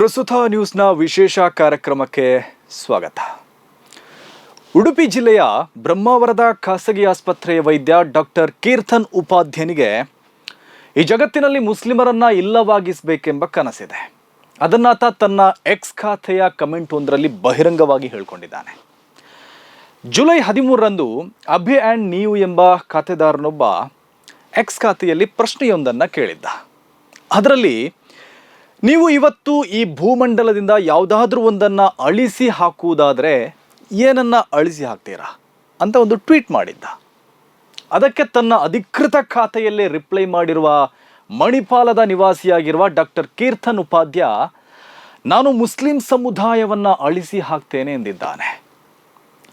ಪ್ರಸ್ತುತ ನ್ಯೂಸ್ನ ವಿಶೇಷ ಕಾರ್ಯಕ್ರಮಕ್ಕೆ ಸ್ವಾಗತ. ಉಡುಪಿ ಜಿಲ್ಲೆಯ ಬ್ರಹ್ಮಾವರದ ಖಾಸಗಿ ಆಸ್ಪತ್ರೆಯ ವೈದ್ಯ ಡಾಕ್ಟರ್ ಕೀರ್ತನ್ ಉಪಾಧ್ಯನಿಗೆ ಈ ಜಗತ್ತಿನಲ್ಲಿ ಮುಸ್ಲಿಮರನ್ನ ಇಲ್ಲವಾಗಿಸಬೇಕೆಂಬ ಕನಸಿದೆ. ಅದನ್ನಾತ ತನ್ನ ಎಕ್ಸ್ ಖಾತೆಯ ಕಮೆಂಟ್ ಒಂದರಲ್ಲಿ ಬಹಿರಂಗವಾಗಿ ಹೇಳ್ಕೊಂಡಿದ್ದಾನೆ. ಜುಲೈ ಹದಿಮೂರರಂದು ಅಭಿ ಆ್ಯಂಡ್ ನೀವು ಎಂಬ ಖಾತೆದಾರನೊಬ್ಬ ಎಕ್ಸ್ ಖಾತೆಯಲ್ಲಿ ಪ್ರಶ್ನೆಯೊಂದನ್ನು ಕೇಳಿದ್ದ. ಅದರಲ್ಲಿ ನೀವು ಇವತ್ತು ಈ ಭೂಮಂಡಲದಿಂದ ಯಾವುದಾದ್ರೂ ಒಂದನ್ನು ಅಳಿಸಿ ಹಾಕುವುದಾದರೆ ಏನನ್ನು ಅಳಿಸಿ ಹಾಕ್ತೀರಾ ಅಂತ ಒಂದು ಟ್ವೀಟ್ ಮಾಡಿದ್ದ. ಅದಕ್ಕೆ ತನ್ನ ಅಧಿಕೃತ ಖಾತೆಯಲ್ಲೇ ರಿಪ್ಲೈ ಮಾಡಿರುವ ಮಣಿಪಾಲದ ನಿವಾಸಿಯಾಗಿರುವ ಡಾಕ್ಟರ್ ಕೀರ್ತನ್ ಉಪಾಧ್ಯ ನಾನು ಮುಸ್ಲಿಂ ಸಮುದಾಯವನ್ನು ಅಳಿಸಿ ಹಾಕ್ತೇನೆ ಎಂದಿದ್ದಾನೆ.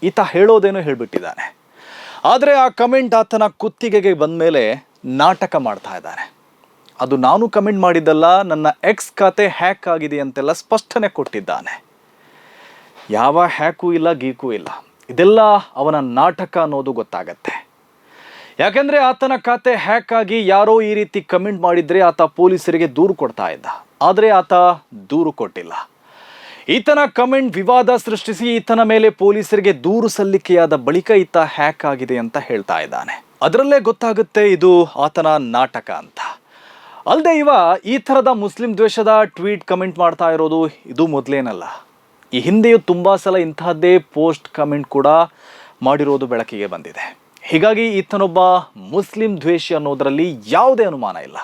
ಈತ ಹೇಳೋದೇನೋ ಹೇಳಿಬಿಟ್ಟಿದ್ದಾನೆ. ಆದರೆ ಆ ಕಮೆಂಟ್ ಆತನ ಕುತ್ತಿಗೆಗೆ ಬಂದ ಮೇಲೆ ನಾಟಕ ಮಾಡ್ತಾ ಇದ್ದಾನೆ. ಅದು ನಾನು ಕಮೆಂಟ್ ಮಾಡಿದ್ದಲ್ಲ, ನನ್ನ ಎಕ್ಸ್ ಖಾತೆ ಹ್ಯಾಕ್ ಆಗಿದೆ ಅಂತೆಲ್ಲ ಸ್ಪಷ್ಟನೆ ಕೊಟ್ಟಿದ್ದಾನೆ. ಯಾವ ಹ್ಯಾಕು ಇಲ್ಲ ಗೀಕು ಇಲ್ಲ. ಇದೆಲ್ಲ ಅವನ ನಾಟಕ ಅನ್ನೋದು ಗೊತ್ತಾಗತ್ತೆ. ಯಾಕೆಂದರೆ ಆತನ ಖಾತೆ ಹ್ಯಾಕ್ ಆಗಿ ಯಾರೋ ಈ ರೀತಿ ಕಮೆಂಟ್ ಮಾಡಿದ್ರೆ ಆತ ಪೊಲೀಸರಿಗೆ ದೂರು ಕೊಡ್ತಾ ಇದ್ದ. ಆದರೆ ಆತ ದೂರು ಕೊಟ್ಟಿಲ್ಲ. ಈತನ ಕಮೆಂಟ್ ವಿವಾದ ಸೃಷ್ಟಿಸಿ ಈತನ ಮೇಲೆ ಪೊಲೀಸರಿಗೆ ದೂರು ಸಲ್ಲಿಕೆಯಾದ ಬಳಿಕ ಈತ ಹ್ಯಾಕ್ ಆಗಿದೆ ಅಂತ ಹೇಳ್ತಾ ಇದ್ದಾನೆ. ಅದರಲ್ಲೇ ಗೊತ್ತಾಗುತ್ತೆ ಇದು ಆತನ ನಾಟಕ ಅಂತ. ಅಲ್ಲದೆ ಇವ, ಈ ಥರದ ಮುಸ್ಲಿಂ ದ್ವೇಷದ ಟ್ವೀಟ್ ಕಮೆಂಟ್ ಮಾಡ್ತಾ ಇರೋದು ಇದು ಮೊದಲೇನಲ್ಲ. ಈ ಹಿಂದೆಯೂ ತುಂಬ ಸಲ ಇಂತಹದ್ದೇ ಪೋಸ್ಟ್ ಕಮೆಂಟ್ ಕೂಡ ಮಾಡಿರೋದು ಬೆಳಕಿಗೆ ಬಂದಿದೆ. ಹೀಗಾಗಿ ಈತನೊಬ್ಬ ಮುಸ್ಲಿಂ ದ್ವೇಷಿ ಅನ್ನೋದರಲ್ಲಿ ಯಾವುದೇ ಅನುಮಾನ ಇಲ್ಲ.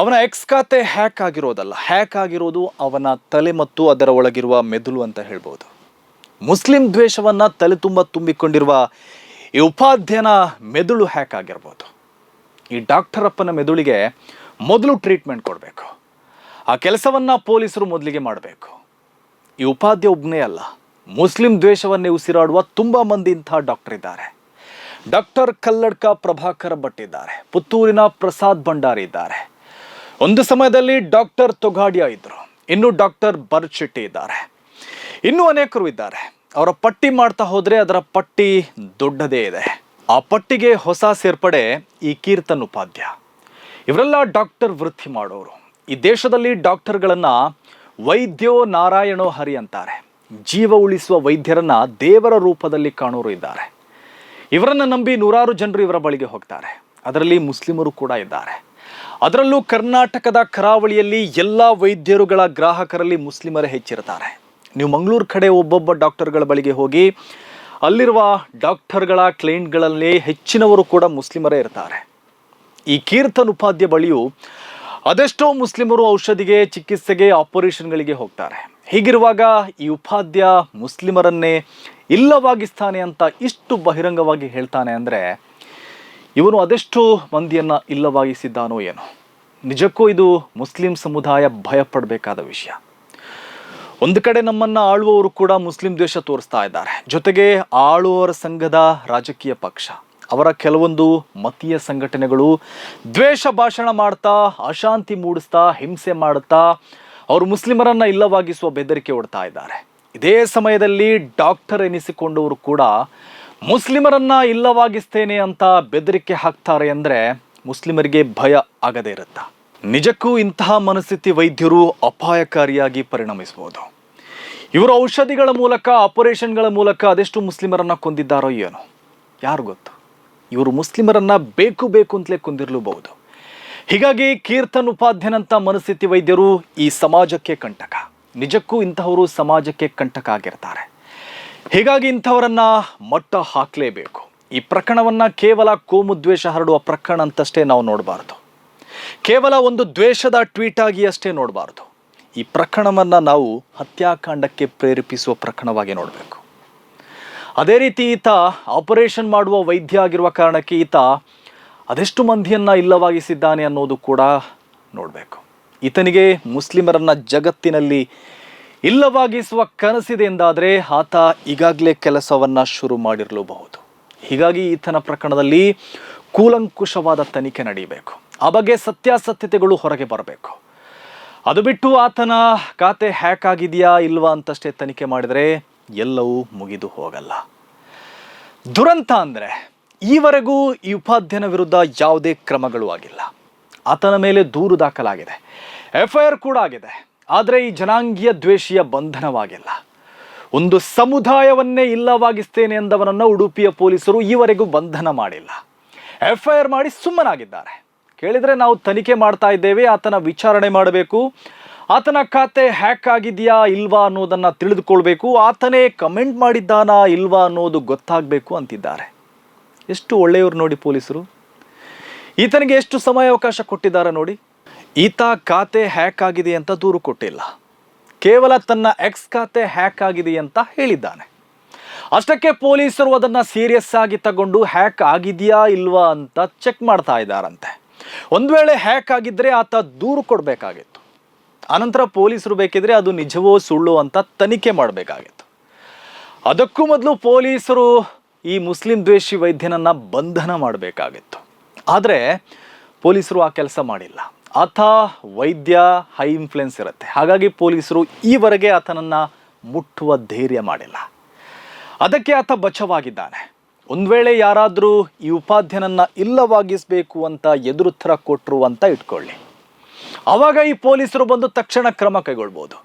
ಅವನ ಎಕ್ಸ್ ಖಾತೆ ಹ್ಯಾಕ್ ಆಗಿರೋದಲ್ಲ, ಹ್ಯಾಕ್ ಆಗಿರೋದು ಅವನ ತಲೆ ಮತ್ತು ಅದರ ಒಳಗಿರುವ ಮೆದುಳು ಅಂತ ಹೇಳ್ಬೋದು. ಮುಸ್ಲಿಂ ದ್ವೇಷವನ್ನು ತಲೆ ತುಂಬ ತುಂಬಿಕೊಂಡಿರುವ ಈ ಉಪಾಧ್ಯನ ಮೆದುಳು ಹ್ಯಾಕ್ ಆಗಿರ್ಬೋದು. ಈ ಡಾಕ್ಟರಪ್ಪನ ಮೆದುಳಿಗೆ ಮೊದಲು ಟ್ರೀಟ್ಮೆಂಟ್ ಕೊಡಬೇಕು. ಆ ಕೆಲಸವನ್ನು ಪೊಲೀಸರು ಮೊದಲಿಗೆ ಮಾಡಬೇಕು. ಈ ಉಪಾಧ್ಯ ಒಬ್ಬನೇ ಅಲ್ಲ. ಮುಸ್ಲಿಂ ದ್ವೇಷವನ್ನೇ ಉಸಿರಾಡುವ ತುಂಬ ಮಂದಿ ಇಂಥ ಡಾಕ್ಟರ್ ಇದ್ದಾರೆ. ಡಾಕ್ಟರ್ ಕಲ್ಲಡ್ಕ ಪ್ರಭಾಕರ್ ಭಟ್ ಇದ್ದಾರೆ. ಪುತ್ತೂರಿನ ಪ್ರಸಾದ್ ಭಂಡಾರಿ ಇದ್ದಾರೆ. ಒಂದು ಸಮಯದಲ್ಲಿ ಡಾಕ್ಟರ್ ತೊಗಾಡಿಯಾ ಇದ್ದರು ಇನ್ನು ಡಾಕ್ಟರ್ ಭರತ್ ಶೆಟ್ಟಿ ಇದ್ದಾರೆ. ಇನ್ನೂ ಅನೇಕರು ಇದ್ದಾರೆ. ಅವರ ಪಟ್ಟಿ ಮಾಡ್ತಾ ಹೋದರೆ ಅದರ ಪಟ್ಟಿ ದೊಡ್ಡದೇ ಇದೆ. ಆ ಪಟ್ಟಿಗೆ ಹೊಸ ಸೇರ್ಪಡೆ ಈ ಕೀರ್ತನ್ ಉಪಾಧ್ಯ. ಇವರೆಲ್ಲ ಡಾಕ್ಟರ್ ವೃತ್ತಿ ಮಾಡೋರು. ಈ ದೇಶದಲ್ಲಿ ಡಾಕ್ಟರ್ಗಳನ್ನು ವೈದ್ಯೋ ನಾರಾಯಣೋ ಹರಿ ಅಂತಾರೆ. ಜೀವ ಉಳಿಸುವ ವೈದ್ಯರನ್ನ ದೇವರ ರೂಪದಲ್ಲಿ ಕಾಣೋರು ಇದ್ದಾರೆ. ಇವರನ್ನು ನಂಬಿ ನೂರಾರು ಜನರು ಇವರ ಬಳಿಗೆ ಹೋಗ್ತಾರೆ. ಅದರಲ್ಲಿ ಮುಸ್ಲಿಮರು ಕೂಡ ಇದ್ದಾರೆ. ಅದರಲ್ಲೂ ಕರ್ನಾಟಕದ ಕರಾವಳಿಯಲ್ಲಿ ಎಲ್ಲ ವೈದ್ಯರುಗಳ ಗ್ರಾಹಕರಲ್ಲಿ ಮುಸ್ಲಿಮರೇ ಹೆಚ್ಚಿರ್ತಾರೆ ನೀವು ಮಂಗಳೂರು ಕಡೆ ಒಬ್ಬೊಬ್ಬ ಡಾಕ್ಟರ್ಗಳ ಬಳಿಗೆ ಹೋಗಿ, ಅಲ್ಲಿರುವ ಡಾಕ್ಟರ್ಗಳ ಕ್ಲೈಂಟ್ಗಳಲ್ಲಿ ಹೆಚ್ಚಿನವರು ಕೂಡ ಮುಸ್ಲಿಮರೇ ಇರ್ತಾರೆ. ಈ ಕೀರ್ತನ್ ಉಪಾಧ್ಯ ಬಳಿಯು ಅದೆಷ್ಟೋ ಮುಸ್ಲಿಮರು ಔಷಧಿಗೆ, ಚಿಕಿತ್ಸೆಗೆ, ಆಪರೇಷನ್ಗಳಿಗೆ ಹೋಗ್ತಾರೆ. ಹೀಗಿರುವಾಗ ಈ ಉಪಾಧ್ಯ ಮುಸ್ಲಿಮರನ್ನೇ ಇಲ್ಲವಾಗಿಸ್ತಾನೆ ಅಂತ ಇಷ್ಟು ಬಹಿರಂಗವಾಗಿ ಹೇಳ್ತಾನೆ ಅಂದರೆ, ಇವನು ಅದೆಷ್ಟು ಮಂದಿಯನ್ನು ಇಲ್ಲವಾಗಿಸಿದ್ದಾನೋ ಏನೋ. ನಿಜಕ್ಕೂ ಇದು ಮುಸ್ಲಿಂ ಸಮುದಾಯ ಭಯಪಡಬೇಕಾದ ವಿಷಯ. ಒಂದು ಕಡೆ ನಮ್ಮನ್ನು ಆಳುವವರು ಕೂಡ ಮುಸ್ಲಿಂ ದ್ವೇಷ ತೋರಿಸ್ತಾ ಇದ್ದಾರೆ. ಜೊತೆಗೆ ಆಳುವವರ ಸಂಘದ ರಾಜಕೀಯ ಪಕ್ಷ. ಅವರ ಕೆಲವೊಂದು ಮತೀಯ ಸಂಘಟನೆಗಳು ದ್ವೇಷ ಭಾಷಣ ಮಾಡ್ತಾ, ಅಶಾಂತಿ ಮೂಡಿಸ್ತಾ, ಹಿಂಸೆ ಮಾಡುತ್ತಾ, ಅವರು ಮುಸ್ಲಿಮರನ್ನ ಇಲ್ಲವಾಗಿಸುವ ಬೆದರಿಕೆ ಹೊಡ್ತಾ ಇದ್ದಾರೆ. ಇದೇ ಸಮಯದಲ್ಲಿ ಡಾಕ್ಟರ್ ಎನಿಸಿಕೊಂಡವರು ಕೂಡ, ಮುಸ್ಲಿಮರನ್ನ ಇಲ್ಲವಾಗಿಸ್ತೇನೆ ಅಂತ ಬೆದರಿಕೆ ಹಾಕ್ತಾರೆ ಅಂದರೆ ಮುಸ್ಲಿಮರಿಗೆ ಭಯ ಆಗದೇ ಇರುತ್ತಾ? ನಿಜಕ್ಕೂ ಇಂತಹ ಮನಸ್ಥಿತಿ ವೈದ್ಯರು ಅಪಾಯಕಾರಿಯಾಗಿ ಪರಿಣಮಿಸಬಹುದು. ಇವರು ಔಷಧಿಗಳ ಮೂಲಕ, ಆಪರೇಷನ್ಗಳ ಮೂಲಕ ಅದೆಷ್ಟು ಮುಸ್ಲಿಮರನ್ನ ಕೊಂದಿದ್ದಾರೋ ಏನೋ? ಯಾರು ಗೊತ್ತು? ಇವರು ಮುಸ್ಲಿಮರನ್ನ ಬೇಕು ಬೇಕು ಅಂತಲೇ ಕುಂದಿರಲೂಬಹುದು. ಹೀಗಾಗಿ ಕೀರ್ತನ್ ಉಪಾಧ್ಯನಂತ ಮನಸ್ಥಿತಿ ವೈದ್ಯರು ಈ ಸಮಾಜಕ್ಕೆ ಕಂಟಕ. ನಿಜಕ್ಕೂ ಇಂತಹವರು ಸಮಾಜಕ್ಕೆ ಕಂಟಕ ಆಗಿರ್ತಾರೆ. ಹೀಗಾಗಿ ಇಂಥವರನ್ನು ಮಟ್ಟ ಹಾಕಲೇಬೇಕು. ಈ ಪ್ರಕರಣವನ್ನ ಕೇವಲ ಕೋಮು ದ್ವೇಷ ಹರಡುವ ಪ್ರಕರಣ ಅಂತಷ್ಟೇ ನಾವು ನೋಡಬಾರ್ದು. ಕೇವಲ ಒಂದು ದ್ವೇಷದ ಟ್ವೀಟ್ ಆಗಿ ಅಷ್ಟೇ ನೋಡಬಾರ್ದು. ಈ ಪ್ರಕರಣವನ್ನ ನಾವು ಹತ್ಯಾಕಾಂಡಕ್ಕೆ ಪ್ರೇರೇಪಿಸುವ ಪ್ರಕರಣವಾಗಿ ನೋಡಬೇಕು. ಅದೇ ರೀತಿ ಈತ ಆಪರೇಷನ್ ಮಾಡುವ ವೈದ್ಯ ಆಗಿರುವ ಕಾರಣಕ್ಕೆ ಈತ ಅದೆಷ್ಟು ಮಂದಿಯನ್ನು ಇಲ್ಲವಾಗಿಸಿದ್ದಾನೆ ಅನ್ನೋದು ಕೂಡ ನೋಡಬೇಕು. ಈತನಿಗೆ ಮುಸ್ಲಿಮರನ್ನ ಜಗತ್ತಿನಲ್ಲಿ ಇಲ್ಲವಾಗಿಸುವ ಕನಸಿದೆ ಎಂದಾದರೆ ಆತ ಈಗಾಗಲೇ ಕೆಲಸವನ್ನು ಶುರು ಮಾಡಿರಲೂಬಹುದು. ಹೀಗಾಗಿ ಈತನ ಪ್ರಕರಣದಲ್ಲಿ ಕೂಲಂಕುಷವಾದ ತನಿಖೆ ನಡೆಯಬೇಕು ಆ ಬಗ್ಗೆ ಸತ್ಯಾಸತ್ಯತೆಗಳು ಹೊರಗೆ ಬರಬೇಕು. ಅದು ಬಿಟ್ಟು ಆತನ ಖಾತೆ ಹ್ಯಾಕ್ ಆಗಿದೆಯಾ ಇಲ್ವಾ ಅಂತಷ್ಟೇ ತನಿಖೆ ಮಾಡಿದರೆ ಎಲ್ಲವೂ ಮುಗಿದು ಹೋಗಲ್ಲ. ದುರಂತ ಅಂದರೆ ಈವರೆಗೂ ಈ ಉಪಾಧ್ಯನ ವಿರುದ್ಧ ಯಾವುದೇ ಕ್ರಮಗಳು ಆಗಿಲ್ಲ. ಆತನ ಮೇಲೆ ದೂರು ದಾಖಲಾಗಿದೆ. ಎಫ್ ಐ ಆರ್ ಕೂಡ ಆಗಿದೆ. ಆದರೆ ಈ ಜನಾಂಗೀಯ ದ್ವೇಷಿಯ ಬಂಧನವಾಗಿಲ್ಲ. ಒಂದು ಸಮುದಾಯವನ್ನೇ ಇಲ್ಲವಾಗಿಸ್ತೇನೆ ಎಂದವನನ್ನು ಉಡುಪಿಯ ಪೊಲೀಸರು ಈವರೆಗೂ ಬಂಧನ ಮಾಡಿಲ್ಲ. ಎಫ್ ಐ ಆರ್ ಮಾಡಿ ಸುಮ್ಮನಾಗಿದ್ದಾರೆ. ಕೇಳಿದರೆ ನಾವು ತನಿಖೆ ಮಾಡ್ತಾ ಇದ್ದೇವೆ, ಆತನ ವಿಚಾರಣೆ ಮಾಡಬೇಕು. ಆತನ ಖಾತೆ ಹ್ಯಾಕ್ ಆಗಿದೆಯಾ ಇಲ್ವಾ ಅನ್ನೋದನ್ನು ತಿಳಿದುಕೊಳ್ಬೇಕು. ಆತನೇ ಕಮೆಂಟ್ ಮಾಡಿದ್ದಾನಾ ಇಲ್ವಾ ಅನ್ನೋದು ಗೊತ್ತಾಗಬೇಕು ಅಂತಿದ್ದಾರೆ. ಎಷ್ಟು ಒಳ್ಳೆಯವರು ನೋಡಿ ಪೊಲೀಸರು. ಈತನಿಗೆ ಎಷ್ಟು ಸಮಯ ಅವಕಾಶ ಕೊಟ್ಟಿದ್ದಾರೆ ನೋಡಿ. ಈತ ಖಾತೆ ಹ್ಯಾಕ್ ಆಗಿದೆ ಅಂತ ದೂರು ಕೊಟ್ಟಿಲ್ಲ. ಕೇವಲ ತನ್ನ ಎಕ್ಸ್ ಖಾತೆ ಹ್ಯಾಕ್ ಆಗಿದೆ ಅಂತ ಹೇಳಿದ್ದಾನೆ. ಅಷ್ಟಕ್ಕೆ ಪೊಲೀಸರು ಅದನ್ನು ಸೀರಿಯಸ್ ಆಗಿ ತಗೊಂಡು ಹ್ಯಾಕ್ ಆಗಿದೆಯಾ ಇಲ್ವಾ ಅಂತ ಚೆಕ್ ಮಾಡ್ತಾ ಇದ್ದಾರಂತೆ. ಒಂದು ವೇಳೆ ಹ್ಯಾಕ್ ಆಗಿದ್ದರೆ ಆತ ದೂರು ಕೊಡಬೇಕಾಗಿತ್ತು. ಆನಂತರ ಪೊಲೀಸರು ಬೇಕಿದ್ರೆ ಅದು ನಿಜವೋ ಸುಳ್ಳು ಅಂತ ತನಿಖೆ ಮಾಡಬೇಕಾಗಿತ್ತು. ಅದಕ್ಕೂ ಮೊದಲು ಪೊಲೀಸರು ಈ ಮುಸ್ಲಿಂ ದ್ವೇಷಿ ವೈದ್ಯನನ್ನ ಬಂಧನ ಮಾಡಬೇಕಾಗಿತ್ತು. ಆದರೆ ಪೊಲೀಸರು ಆ ಕೆಲಸ ಮಾಡಿಲ್ಲ. ಆತ ವೈದ್ಯ, ಹೈ ಇನ್ಫ್ಲುಯೆನ್ಸ್ ಇರುತ್ತೆ. ಹಾಗಾಗಿ ಪೊಲೀಸರು ಈವರೆಗೆ ಆತನನ್ನು ಮುಟ್ಟುವ ಧೈರ್ಯ ಮಾಡಿಲ್ಲ. ಅದಕ್ಕೆ ಆತ ಬಚವಾಗಿದ್ದಾನೆ. ಒಂದು ವೇಳೆ ಯಾರಾದರೂ ಈ ಉಪಾಧ್ಯನನ್ನು ಇಲ್ಲವಾಗಿಸಬೇಕು ಅಂತ ಎದುರುತ್ತರ ಕೊಟ್ಟರು ಅಂತ ಇಟ್ಕೊಳ್ಳಿ. ಆವಾಗ ಈ ಪೊಲೀಸರು ಬಂದು ತಕ್ಷಣ ಕ್ರಮ ಕೈಗೊಳ್ಬೋದು.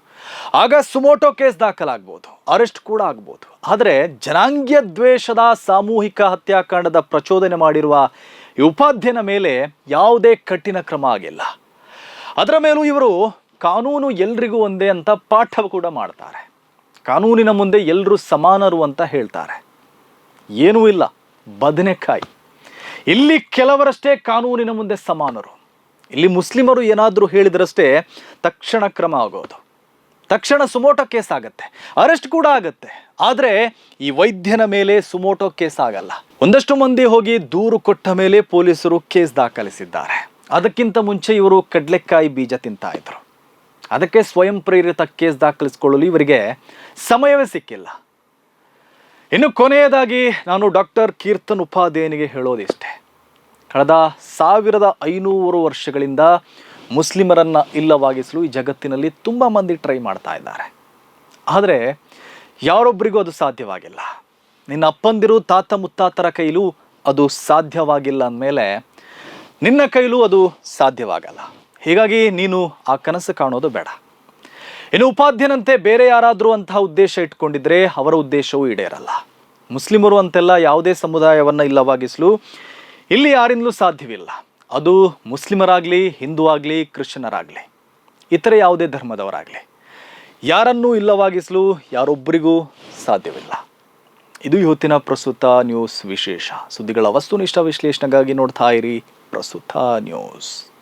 ಆಗ ಸುಮೋಟೋ ಕೇಸ್ ದಾಖಲಾಗ್ಬೋದು. ಅರೆಸ್ಟ್ ಕೂಡ ಆಗ್ಬೋದು. ಆದರೆ ಜನಾಂಗೀಯ ದ್ವೇಷದ ಸಾಮೂಹಿಕ ಹತ್ಯಾಕಾಂಡದ ಪ್ರಚೋದನೆ ಮಾಡಿರುವ ಈ ಉಪಾಧ್ಯನ ಮೇಲೆ ಯಾವುದೇ ಕಠಿಣ ಕ್ರಮ ಆಗಿಲ್ಲ. ಅದರ ಮೇಲೂ ಇವರು ಕಾನೂನು ಎಲ್ರಿಗೂ ಒಂದೇ ಅಂತ ಪಾಠ ಕೂಡ ಮಾಡ್ತಾರೆ. ಕಾನೂನಿನ ಮುಂದೆ ಎಲ್ಲರೂ ಸಮಾನರು ಅಂತ ಹೇಳ್ತಾರೆ. ಏನೂ ಇಲ್ಲ. ಬದನೆಕಾಯಿ. ಇಲ್ಲಿ ಕೆಲವರಷ್ಟೇ ಕಾನೂನಿನ ಮುಂದೆ ಸಮಾನರು. ಇಲ್ಲಿ ಮುಸ್ಲಿಮರು ಏನಾದರೂ ಹೇಳಿದ್ರಷ್ಟೇ ತಕ್ಷಣ ಕ್ರಮ ಆಗೋದು. ತಕ್ಷಣ ಸುಮೋಟೋ ಕೇಸ್ ಆಗತ್ತೆ. ಅರೆಸ್ಟ್ ಕೂಡ ಆಗತ್ತೆ. ಆದರೆ ಈ ವೈದ್ಯನ ಮೇಲೆ ಸುಮೋಟೋ ಕೇಸ್ ಆಗಲ್ಲ. ಒಂದಷ್ಟು ಮಂದಿ ಹೋಗಿ ದೂರು ಕೊಟ್ಟ ಮೇಲೆ ಪೊಲೀಸರು ಕೇಸ್ ದಾಖಲಿಸಿದ್ದಾರೆ. ಅದಕ್ಕಿಂತ ಮುಂಚೆ ಇವರು ಕಡ್ಲೆಕಾಯಿ ಬೀಜ ತಿಂತಾ ಇದ್ರು. ಅದಕ್ಕೆ ಸ್ವಯಂ ಪ್ರೇರಿತ ಕೇಸ್ ದಾಖಲಿಸಿಕೊಳ್ಳಲು ಇವರಿಗೆ ಸಮಯವೇ ಸಿಕ್ಕಿಲ್ಲ. ಇನ್ನು ಕೊನೆಯದಾಗಿ ನಾನು ಡಾಕ್ಟರ್ ಕೀರ್ತನ್ ಉಪಾಧ್ಯಾಯನಿಗೆ ಹೇಳೋದಿಷ್ಟೇ. ಕಳೆದ ಸಾವಿರದ ಐನೂರು ವರ್ಷಗಳಿಂದ ಮುಸ್ಲಿಮರನ್ನು ಇಲ್ಲವಾಗಿಸಲು ಈ ಜಗತ್ತಿನಲ್ಲಿ ತುಂಬ ಮಂದಿ ಟ್ರೈ ಮಾಡ್ತಾ ಇದ್ದಾರೆ. ಆದರೆ ಯಾರೊಬ್ಬರಿಗೂ ಅದು ಸಾಧ್ಯವಾಗಿಲ್ಲ. ನಿನ್ನ ಅಪ್ಪಂದಿರು, ತಾತ ಮುತ್ತಾತರ ಕೈಲೂ ಅದು ಸಾಧ್ಯವಾಗಿಲ್ಲ ಅಂದಮೇಲೆ ನಿನ್ನ ಕೈಲೂ ಅದು ಸಾಧ್ಯವಾಗಲ್ಲ. ಹೀಗಾಗಿ ನೀನು ಆ ಕನಸು ಕಾಣೋದು ಬೇಡ. ಇನ್ನು ಉಪಾಧ್ಯನಂತೆ ಬೇರೆ ಯಾರಾದರೂ ಅಂತಹ ಉದ್ದೇಶ ಇಟ್ಕೊಂಡಿದ್ರೆ ಅವರ ಉದ್ದೇಶವೂ ಈಡೇರಲ್ಲ. ಮುಸ್ಲಿಮರು ಅಂತೆಲ್ಲ ಯಾವುದೇ ಸಮುದಾಯವನ್ನು ಇಲ್ಲವಾಗಿಸಲು ಇಲ್ಲಿ ಯಾರಿಂದಲೂ ಸಾಧ್ಯವಿಲ್ಲ. ಅದು ಮುಸ್ಲಿಮರಾಗಲಿ ಹಿಂದೂ ಆಗಲಿ ಕ್ರಿಶ್ಚಿಯನರಾಗಲಿ. ಇತರೆ ಯಾವುದೇ ಧರ್ಮದವರಾಗಲಿ. ಯಾರನ್ನೂ ಇಲ್ಲವಾಗಿಸಲು ಯಾರೊಬ್ಬರಿಗೂ ಸಾಧ್ಯವಿಲ್ಲ. ಇದು ಇವತ್ತಿನ ಪ್ರಸ್ತುತ ನ್ಯೂಸ್ ವಿಶೇಷ. ಸುದ್ದಿಗಳ ವಸ್ತುನಿಷ್ಠ ವಿಶ್ಲೇಷಣೆಗಾಗಿ ನೋಡ್ತಾ ಇರಿ ಪ್ರಸ್ತುತ ನ್ಯೂಸ್.